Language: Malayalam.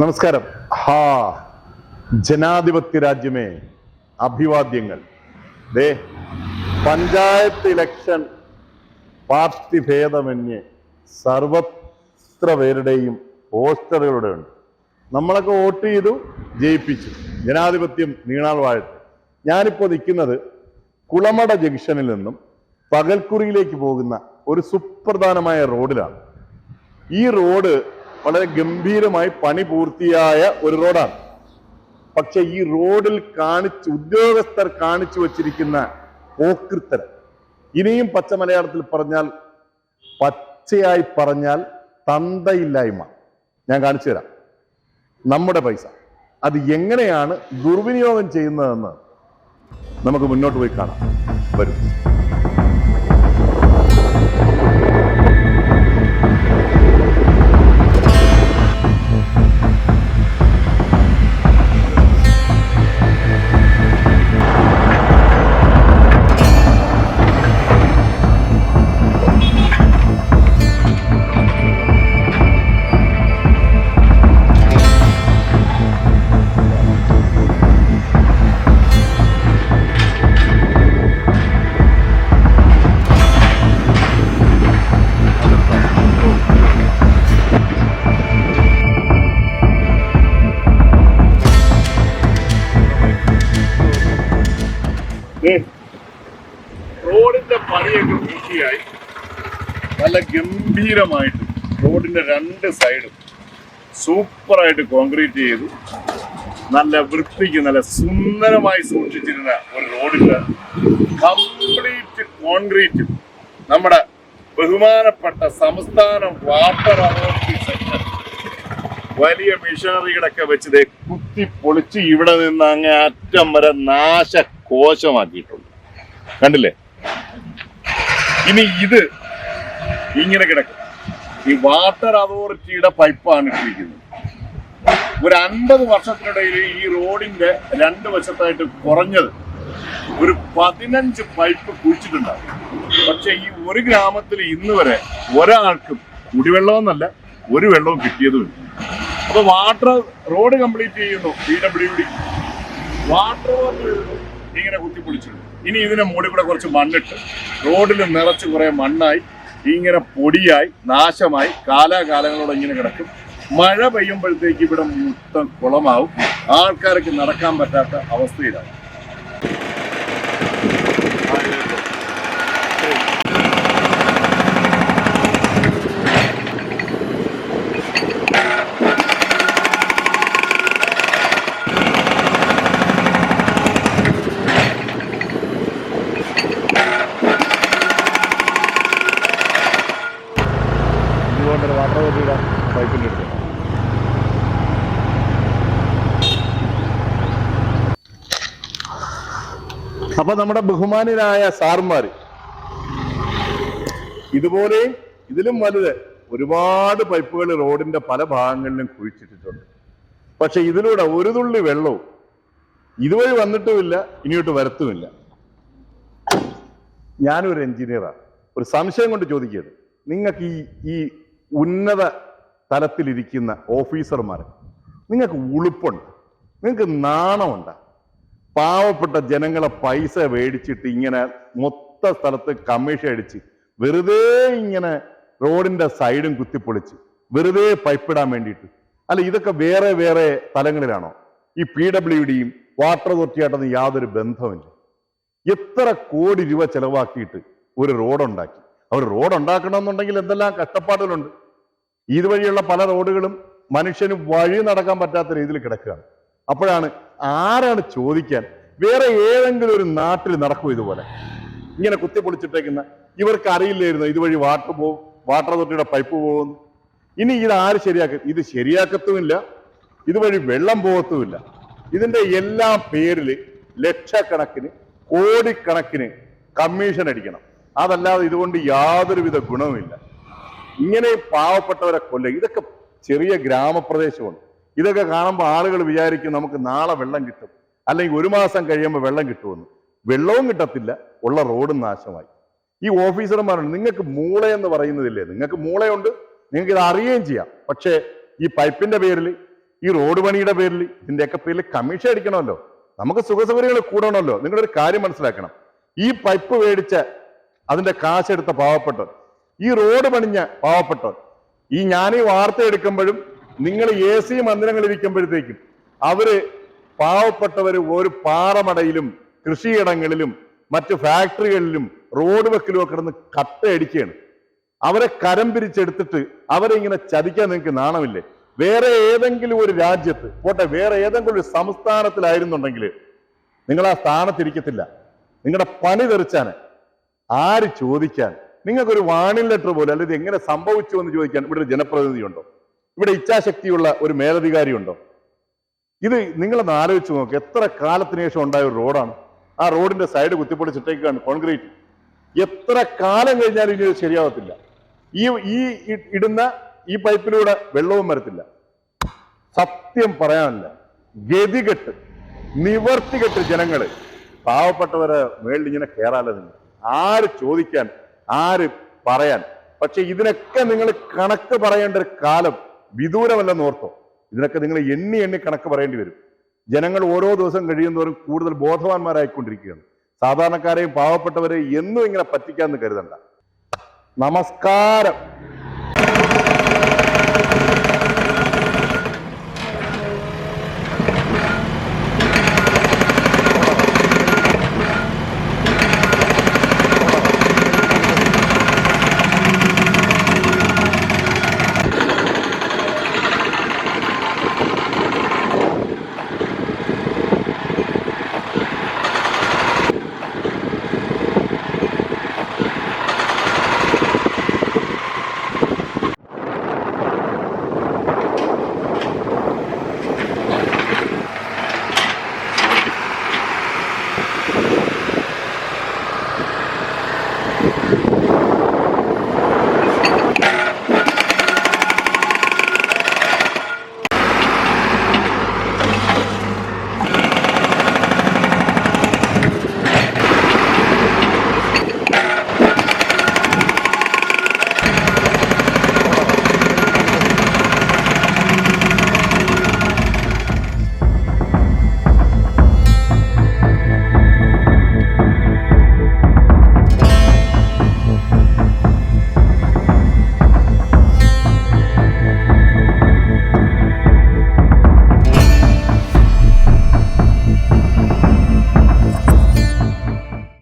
നമസ്കാരം. ഹാ ജനാധിപത്യ രാജ്യമേ അഭിവാദ്യങ്ങൾ. ദേ പഞ്ചായത്ത് ഇലക്ഷൻ പാർട്ടി ഭേദമന്യേ സർവത്ര പേരുടെയും പോസ്റ്ററുകളുടെ ഉണ്ട്. നമ്മളൊക്കെ വോട്ട് ചെയ്തു ജയിപ്പിച്ചു. ജനാധിപത്യം നീണാൾ വാഴട്ടെ. ഞാനിപ്പോൾ നിൽക്കുന്നത് കുളമട ജംഗ്ഷനിൽ നിന്നും പകൽക്കുറിയിലേക്ക് പോകുന്ന ഒരു സുപ്രധാനമായ റോഡിലാണ്. ഈ റോഡ് വളരെ ഗംഭീരമായി പണി പൂർത്തിയായ ഒരു റോഡാണ്. പക്ഷെ ഈ റോഡിൽ കാണിച്ച് ഉദ്യോഗസ്ഥർ കാണിച്ചു വച്ചിരിക്കുന്ന പോക്കൃത്തരം. ഇനിയും പച്ച മലയാളത്തിൽ പറഞ്ഞാൽ പച്ചയായി പറഞ്ഞാൽ തന്തയില്ലായ്മ. ഞാൻ കാണിച്ചു തരാം. നമ്മുടെ പൈസ. അത് എങ്ങനെയാണ് ദുർവിനിയോഗം ചെയ്യുന്നതെന്ന് നമുക്ക് മുന്നോട്ട് പോയി കാണാം. വരും. ഗംഭീരമായിട്ട് റോഡിന്റെ രണ്ട് സൈഡും സൂപ്പറായിട്ട് കോൺക്രീറ്റ് ചെയ്തു. നല്ല വൃത്തിക്ക് നല്ല സുന്ദരമായി സൂക്ഷിച്ചിരുന്ന ഒരു റോഡിന്റെ കംപ്ലീറ്റ് കോൺക്രീറ്റ് നമ്മുടെ ബഹുമാനപ്പെട്ട സംസ്ഥാന വാട്ടർ അതോറിറ്റി സെക്ടർ. വലിയ മിഷനറികളൊക്കെ വെച്ച് കുത്തി പൊളിച്ച് ഇവിടെ നിന്ന് അങ്ങ് അറ്റം വരെ നാശകോശമാക്കിയിട്ടുണ്ട്. കണ്ടില്ലേ? ഇനി ഇത് ഇങ്ങനെ കിടക്കും. ഈ വാട്ടർ അതോറിറ്റിയുടെ പൈപ്പാണ് ഇട്ടിരിക്കുന്നത്. ഒരു അൻപത് വർഷത്തിനിടയിൽ ഈ റോഡിന്റെ രണ്ട് വശത്തായിട്ട് കുറഞ്ഞത് ഒരു പതിനഞ്ച് പൈപ്പ് കുഴിച്ചിട്ടുണ്ടാകും. പക്ഷെ ഈ ഒരു ഗ്രാമത്തിൽ ഇന്ന് വരെ ഒരാൾക്കും കുടിവെള്ളമെന്നല്ല ഒരു വെള്ളവും കിട്ടിയതുമില്ല. അപ്പൊ വാട്ടർ റോഡ് കംപ്ലീറ്റ് ചെയ്യുന്നു പി ഡബ്ല്യു ഡി. വാട്ടർ ഇങ്ങനെ കുത്തിപ്പൊളിച്ചിട്ടുണ്ട്. ഇനി ഇതിനെ മുകളിൽ കൂടെ കുറച്ച് മണ്ണിട്ട് റോഡിൽ നിറച്ച് കുറെ മണ്ണായി ഇങ്ങനെ പൊടിയായി നാശമായി കാലാകാലങ്ങളോടെ ഇങ്ങനെ കിടക്കും. മഴ പെയ്യുമ്പോഴത്തേക്ക് ഇവിടെ മൊത്തം കുളമാവും. ആൾക്കാർക്ക് നടക്കാൻ പറ്റാത്ത അവസ്ഥയിലാണ് ഇതുകൊണ്ടൊരു വാട്ടർ അതോറിറ്റിയുടെ പൈപ്പിന്റെ അടുത്ത് അപ്പൊ നമ്മുടെ ബഹുമാനരായ സാർമാര്. ഇതുപോലെ ഇതിലും വലുത് ഒരുപാട് പൈപ്പുകൾ റോഡിന്റെ പല ഭാഗങ്ങളിലും കുഴിച്ചിട്ടിട്ടുണ്ട്. പക്ഷെ ഇതിലൂടെ ഒരു തുള്ളി വെള്ളവും ഇതുവഴി വന്നിട്ടുമില്ല ഇനിയോട്ട് വരത്തുമില്ല. ഞാനൊരു എഞ്ചിനീയറാണ്. ഒരു സംശയം കൊണ്ട് ചോദിക്കുകയാണ് നിങ്ങൾക്ക് ഈ ഈ ഉന്നത തലത്തിലിരിക്കുന്ന ഓഫീസർമാർ നിങ്ങൾക്ക് ഉളുപ്പുണ്ട്. നിങ്ങൾക്ക് നാണമുണ്ട്. പാവപ്പെട്ട ജനങ്ങളെ പൈസ മേടിച്ചിട്ട് ഇങ്ങനെ മൊത്ത സ്ഥലത്ത് കമ്മീഷൻ അടിച്ച് വെറുതെ ഇങ്ങനെ റോഡിന്റെ സൈഡും കുത്തിപ്പൊളിച്ച് വെറുതെ പൈപ്പിടാൻ വേണ്ടിയിട്ട്. അല്ല ഇതൊക്കെ വേറെ വേറെ തലങ്ങളിലാണോ? ഈ പി ഡബ്ല്യു ഡിയും വാട്ടർ അതോറിറ്റിയായിട്ടൊന്നും യാതൊരു ബന്ധമില്ല എത്ര കോടി രൂപ ചെലവാക്കിയിട്ട് ഒരു റോഡ് ഉണ്ടാക്കി അവർ റോഡ് ഉണ്ടാക്കണമെന്നുണ്ടെങ്കിൽ എന്തെല്ലാം കഷ്ടപ്പാടുകളുണ്ട്. ഇതുവഴിയുള്ള പല റോഡുകളും മനുഷ്യന് വഴി നടക്കാൻ പറ്റാത്ത രീതിയിൽ കിടക്കുകയാണ്. അപ്പോഴാണ് ആരാണ് ചോദിക്കാൻ വേറെ ഏതെങ്കിലും ഒരു നാട്ടിൽ നടക്കും ഇതുപോലെ? ഇങ്ങനെ കുത്തിപ്പൊളിച്ചിട്ടേക്കുന്ന ഇവർക്ക് അറിയില്ലായിരുന്നു ഇതുവഴി വാട്ടർ പോകും വാട്ടർ അതോറിറ്റിയുടെ പൈപ്പ് പോകുന്നു. ഇനി ഇത് ആര് ശരിയാക്കും? ഇത് ശരിയാക്കത്തുമില്ല. ഇതുവഴി വെള്ളം പോകത്തുമില്ല. ഇതിന്റെ എല്ലാ പേരിൽ ലക്ഷക്കണക്കിന് കോടിക്കണക്കിന് കമ്മീഷൻ അടിക്കണം. അതല്ലാതെ ഇതുകൊണ്ട് യാതൊരുവിധ ഗുണവുമില്ല. ഇങ്ങനെ പാവപ്പെട്ടവരെ കൊല്ല ഇതൊക്കെ ചെറിയ ഗ്രാമപ്രദേശമാണ്. ഇതൊക്കെ കാണുമ്പോൾ ആളുകൾ വിചാരിക്കും നമുക്ക് നാളെ വെള്ളം കിട്ടും. അല്ലെങ്കിൽ ഒരു മാസം കഴിയുമ്പോൾ വെള്ളം കിട്ടുമെന്ന്. വെള്ളവും കിട്ടത്തില്ല ഉള്ള റോഡും നാശമായി. ഈ ഓഫീസർമാരുണ്ട്. നിങ്ങൾക്ക് മൂള എന്ന് പറയുന്നതില്ലേ? നിങ്ങൾക്ക് മൂളയുണ്ട്. നിങ്ങൾക്ക് ഇത് അറിയുകയും ചെയ്യാം. പക്ഷേ ഈ പൈപ്പിന്റെ പേരിൽ ഈ റോഡ് പണിയുടെ പേരിൽ ഇതിന്റെയൊക്കെ പേരിൽ കമ്മീഷൻ അടിക്കണമല്ലോ. നമുക്ക് സുഖസൗകര്യങ്ങൾ കൂടണമല്ലോ. നിങ്ങളൊരു കാര്യം മനസ്സിലാക്കണം. ഈ പൈപ്പ് മേടിച്ച അതിന്റെ കാശെടുത്ത പാവപ്പെട്ടവർ ഈ റോഡ് പണിഞ്ഞ പാവപ്പെട്ടവർ ഈ ഞാൻ ഈ വാർത്ത എടുക്കുമ്പോഴും നിങ്ങൾ എ സി മന്ദിരങ്ങളിൽ ഇരിക്കുമ്പോഴത്തേക്കും അവർ പാവപ്പെട്ടവര് ഒരു പാറമടയിലും കൃഷിയിടങ്ങളിലും മറ്റ് ഫാക്ടറികളിലും റോഡ് വെക്കിലും ഒക്കെ കിടന്ന് കട്ടയടിക്കുകയാണ് അവരെ കരം പിരിച്ചെടുത്തിട്ട് അവരെ ഇങ്ങനെ ചതിക്കാൻ നിങ്ങൾക്ക് നാണമില്ലേ? വേറെ ഏതെങ്കിലും ഒരു രാജ്യത്ത് പോട്ടെ വേറെ ഏതെങ്കിലും ഒരു സംസ്ഥാനത്തിലായിരുന്നുണ്ടെങ്കിൽ നിങ്ങൾ ആ സ്ഥാനത്തിരിക്കത്തില്ല. നിങ്ങളുടെ പണി തെറിച്ചാന് ആര് ചോദിക്കാൻ? നിങ്ങൾക്കൊരു വാണിംഗ് ലെറ്റർ പോലെ അല്ലെങ്കിൽ എങ്ങനെ സംഭവിച്ചു എന്ന് ചോദിക്കാൻ ഇവിടെ ഒരു ജനപ്രതിനിധി ഉണ്ടോ ഇവിടെ ഇച്ഛാശക്തിയുള്ള ഒരു മേലധികാരി ഉണ്ടോ ഇത് നിങ്ങളൊന്ന് ആലോചിച്ച് നോക്ക്. എത്ര കാലത്തിന് ശേഷം ഉണ്ടായ ഒരു റോഡാണ്? ആ റോഡിന്റെ സൈഡ് കുത്തിപ്പൊടിച്ചിട്ടേക്കാണ് കോൺക്രീറ്റ്. എത്ര കാലം കഴിഞ്ഞാലും ഇനി ശരിയാവത്തില്ല. ഈ ഈ ഇടുന്ന ഈ പൈപ്പിലൂടെ വെള്ളവും വരത്തില്ല. സത്യം പറയാനില്ല. ഗതികെട്ട് നിവർത്തികെട്ട് ജനങ്ങൾ പാവപ്പെട്ടവരെ മേളിൽ ഇങ്ങനെ കയറാതെ നിങ്ങൾ? ആര് ചോദിക്കാൻ ആര് പറയാൻ? പക്ഷെ ഇതിനൊക്കെ നിങ്ങൾ കണക്ക് പറയേണ്ട ഒരു കാലം വിദൂരമല്ലെന്ന് ഓർത്തോ. ഇതിനൊക്കെ നിങ്ങൾ എണ്ണി എണ്ണി കണക്ക് പറയേണ്ടി വരും. ജനങ്ങൾ ഓരോ ദിവസം കഴിയുന്നവരും കൂടുതൽ ബോധവാന്മാരായിക്കൊണ്ടിരിക്കുകയാണ്. സാധാരണക്കാരെയും പാവപ്പെട്ടവരെയും എന്നും ഇങ്ങനെ പറ്റിക്കാന്ന് കരുതണ്ട. നമസ്കാരം.